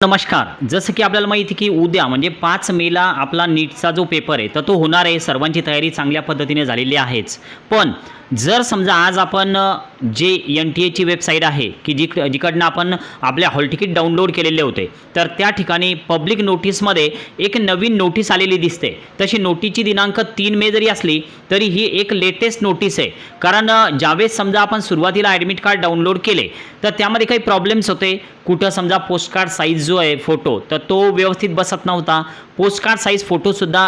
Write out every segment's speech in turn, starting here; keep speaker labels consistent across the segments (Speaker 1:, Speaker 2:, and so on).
Speaker 1: नमस्कार. जसं की आपल्याला माहिती की उद्या म्हणजे पाच मेला आपला नीटचा जो पेपर आहे तर तो होणार आहे. सर्वांची तयारी चांगल्या पद्धतीने झालेली आहेच. पण जर समजा आज आपण जे एन टी एची वेबसाईट आहे की जी जिकडनं आपण आपल्या हॉल तिकीट डाउनलोड केलेले होते तर त्या ठिकाणी पब्लिक नोटीसमध्ये एक नवीन नोटीस आलेली दिसते. तशी नोटीसची दिनांक तीन मे जरी असली तरी ही एक लेटेस्ट नोटीस आहे. कारण ज्यावेळेस समजा आपण सुरुवातीला ॲडमिट कार्ड डाउनलोड केले तर त्यामध्ये काही प्रॉब्लेम्स होते. कुठं समजा पोस्टकार्ड साईज जो आहे फोटो तर तो व्यवस्थित बसत नव्हता. पोस्टकार्ड साईज फोटोसुद्धा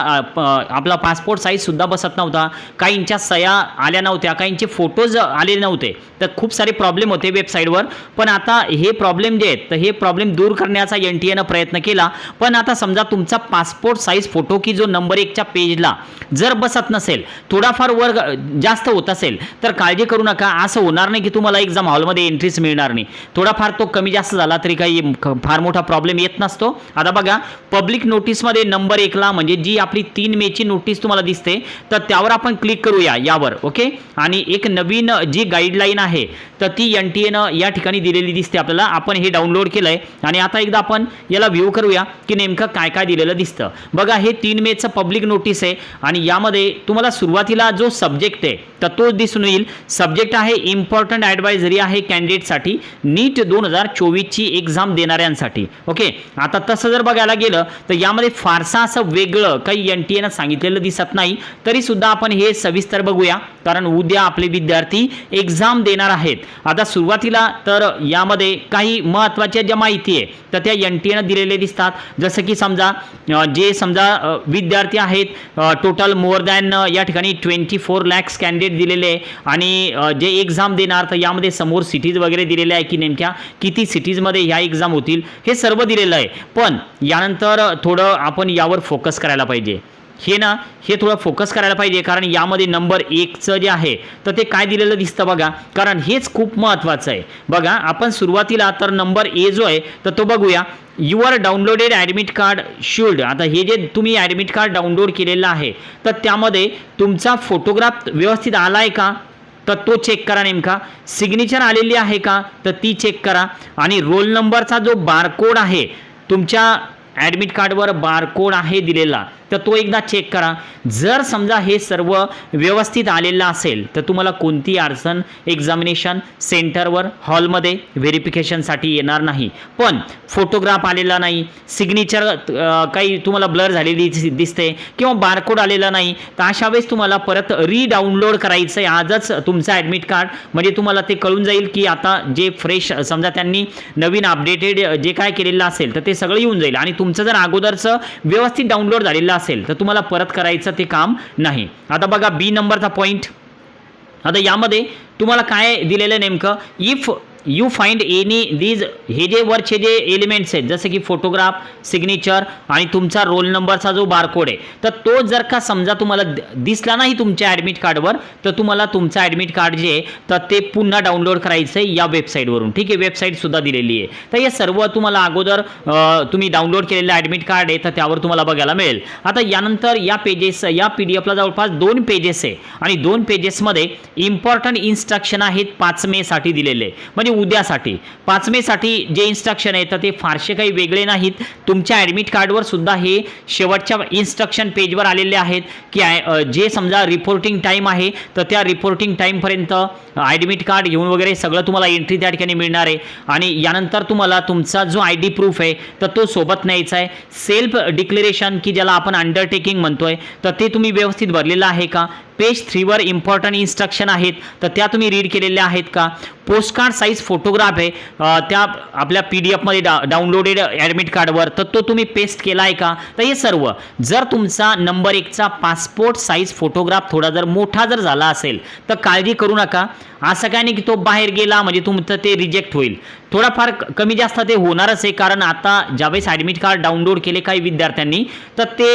Speaker 1: आपला पासपोर्ट साईजसुद्धा बसत नव्हता. काहींच्या सह्या आल्या नव्हत्या. काहींचे फोटोज आले नव्हते. तर खूप सारे प्रॉब्लेम होते वेबसाईटवर पण आता हे प्रॉब्लेम जे आहेत तर हे प्रॉब्लेम दूर करण्याचा एन टी एनं प्रयत्न केला. पण आता समजा तुमचा पासपोर्ट साईज फोटो की जो नंबर एकच्या पेजला जर बसत नसेल थोडाफार वर जास्त होत असेल तर काळजी करू नका. असं होणार नाही की तुम्हाला एक्झाम हॉलमध्ये एंट्रीच मिळणार नाही. थोडाफार तो कमी जास्त झाला तरी काही फार मोठा प्रॉब्लेम येत नसतो. आता बघा पब्लिक नोटीसमध्ये नंबर एकला म्हणजे जी आपली तीन मेची नोटीस तुम्हाला दिसते तर त्यावर आपण क्लिक करूया यावर ओके आणि एक नवीन जी गाईडलाईन आहे तर ती एन टी एनं या ठिकाणी दिलेली दिसते आपल्याला. आपण हे डाउनलोड केलं आहे आणि आता एकदा आपण याला व्ह्यू करूया की नेमकं काय काय दिलेलं दिसतं. बघा हे तीन मेचं पब्लिक नोटीस आहे आणि यामध्ये तुम्हाला सुरुवातीला जो सब्जेक्ट आहे तर तो दिसून येईल. सब्जेक्ट आहे इम्पॉर्टंट ॲडवायझरी आहे कॅन्डिडेटसाठी नीट दोन हजार चोवीसची एक्झाम देणाऱ्यांसाठी. ओके आता तसं जर बघायला गेलं तर यामध्ये फारसा असं वेगळं काही एन टी एनं सांगितलेलं दिसत नाही. तरीसुद्धा आपण हे सविस्तर बघूया. कारण उद्या आपले विद्यार्थी एक्झाम देणार आहेत. आता सुरुवातीला तर यामध्ये काही महत्त्वाच्या ज्या माहिती आहे तर त्या एन टी एनं दिलेले दिसतात. जसं की समजा जे समजा विद्यार्थी आहेत टोटल मोर दॅन या ठिकाणी ट्वेंटी फोर लॅक्स कॅन्डिडेट दिलेले आहे. आणि जे एक्झाम देणार तर यामध्ये समोर सिटीज वगैरे दिलेल्या आहे की नेमक्या किती सिटीजमध्ये ह्या एक्झाम होतील हे सर्व दिलेलं आहे. पण यानंतर थोडं आपण यावर फोकस करायला पाहिजे. हे ना हे थोडं फोकस करायला पाहिजे कारण यामध्ये नंबर एकचं जे आहे तर ते काय दिलेलं दिसतं बघा. कारण हेच खूप महत्त्वाचं आहे. बघा आपण सुरुवातीला तर नंबर ए जो आहे तर तो बघूया. Your downloaded admit card should आता हे जे तुम्ही ॲडमिट कार्ड डाउनलोड केलेलं आहे तर त्यामध्ये तुमचा फोटोग्राफ व्यवस्थित आला आहे का? तर तो चेक करा नेमका. सिग्नेचर आलेली आहे का? तर ती चेक करा. आणि रोल नंबरचा जो बारकोड आहे तुमच्या ॲडमिट कार्डवर बारकोड आहे दिलेला. तर तो एकदा चेक करा. जर समजा हे सर्व व्यवस्थित आलेलं असेल तर तुम्हाला कोणती अडचण एक्झामिनेशन सेंटरवर हॉलमध्ये व्हेरिफिकेशनसाठी येणार नाही. पण फोटोग्राफ आलेला नाही सिग्नेचर काही तुम्हाला ब्लर झालेली दिस- दिसते किंवा बारकोड आलेला नाही तर अशा वेळेस तुम्हाला परत रीडाउनलोड करायचं आहे आजच तुमचं ॲडमिट कार्ड म्हणजे तुम्हाला ते कळून जाईल की आता जे फ्रेश समजा त्यांनी नवीन अपडेटेड जे काय केलेलं असेल तर ते सगळं येऊन जाईल. आणि तुमचं जर अगोदरचं व्यवस्थित डाउनलोड झालेलं असेल तर तुम्हाला परत करायचं ते काम नाही. आता बघा बी नंबरचा पॉईंट आता यामध्ये तुम्हाला काय दिलेलं नेमकं? If you find any these हे जे वरचे जे एलिमेंट्स आहेत जसं की फोटोग्राफ सिग्नेचर आणि तुमचा रोल नंबरचा जो बारकोड आहे तर तो जर का समजा तुम्हाला दिसला नाही तुमच्या ॲडमिट कार्डवर तर तुम्हाला तुमचं ॲडमिट कार्ड जे आहे तर ते पुन्हा डाउनलोड करायचं आहे या वेबसाईटवरून. ठीक आहे वेबसाईटसुद्धा दिलेली आहे. तर हे सर्व तुम्हाला अगोदर तुम्ही डाउनलोड केलेलं ॲडमिट कार्ड आहे तर त्यावर तुम्हाला बघायला मिळेल. आता यानंतर या पेजेस या पी डी एफला जवळपास दोन पेजेस आहे. आणि दोन पेजेसमध्ये इम्पॉर्टंट इन्स्ट्रक्शन आहेत पाच मेसाठी दिलेले. म्हणजे म्हणजे उद्यासाठी. पाचमेसाठी जे इन्स्ट्रक्शन आहे तर ते फारसे काही वेगळे नाहीत. तुमच्या ॲडमिट कार्डवर सुद्धा हे शेवटच्या इन्स्ट्रक्शन पेजवर आलेले आहेत की जे समजा रिपोर्टिंग टाईम आहे तर त्या रिपोर्टिंग टाईमपर्यंत ॲडमिट कार्ड घेऊन वगैरे सगळं तुम्हाला एंट्री त्या ठिकाणी मिळणार आहे. आणि यानंतर तुम्हाला तुमचा जो आय डी प्रूफ आहे तर तो सोबत न्यायचा आहे. सेल्फ डिक्लेरेशन की ज्याला आपण अंडरटेकिंग म्हणतोय तर ते तुम्ही व्यवस्थित भरलेलं आहे का? पेज थ्रीवर इम्पॉर्टंट इन्स्ट्रक्शन आहेत तर त्या तुम्ही रीड केलेल्या आहेत का? पोस्टकार्ड साईज फोटोग्राफ आहे त्या आपल्या पी डी एफमध्ये डा डाउनलोडेड ॲडमिट कार्डवर तर तो तुम्ही पेस्ट केला आहे का? तर हे सर्व जर तुमचा नंबर एकचा पासपोर्ट साईज फोटोग्राफ थोडा जर मोठा जर झाला असेल तर काळजी करू नका. असं काय नाही की तो बाहेर गेला म्हणजे तुमचं ते रिजेक्ट होईल. थोडाफार कमी जास्त ते होणारच आहे कारण आता ज्यावेळेस ॲडमिट कार्ड डाउनलोड केले काही विद्यार्थ्यांनी तर ते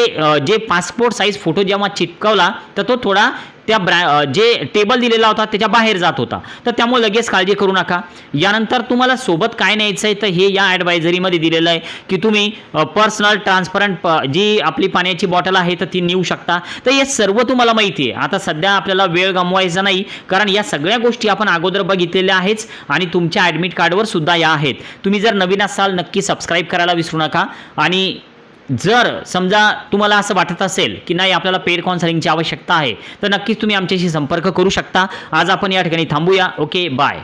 Speaker 1: जे पासपोर्ट साईज फोटो जेव्हा चिटकवला तर तो थोडा त्या ब्रॅ जे टेबल दिलेला होता त्याच्या बाहेर जात होता. तर त्यामुळे लगेच काळजी करू नका. यानंतर तुम्हाला सोबत काय न्यायचं आहे तर हे या ॲडवायझरीमध्ये दिलेलं आहे की तुम्ही पर्सनल ट्रान्सपरंट जी आपली पाण्याची बॉटल आहे तर ती नेऊ शकता. तर हे सर्व तुम्हाला माहिती आहे. आता सध्या आपल्याला वेळ गमवायचा नाही कारण या सगळ्या गोष्टी आपण अगोदर बघितलेल्या आहेच आणि तुमच्या ॲडमिट कार्डवर सुद्धा या आहेत. तुम्ही जर नवीन असाल नक्की सबस्क्राईब करायला विसरू नका. आणि जर समजा तुम्हाला असं वाटत असेल की नाही आपल्याला पेड काउन्सलिंगची आवश्यकता आहे तर नक्कीच तुम्ही आमच्याशी संपर्क करू शकता. आज आपण या ठिकाणी थांबूया. Okay bye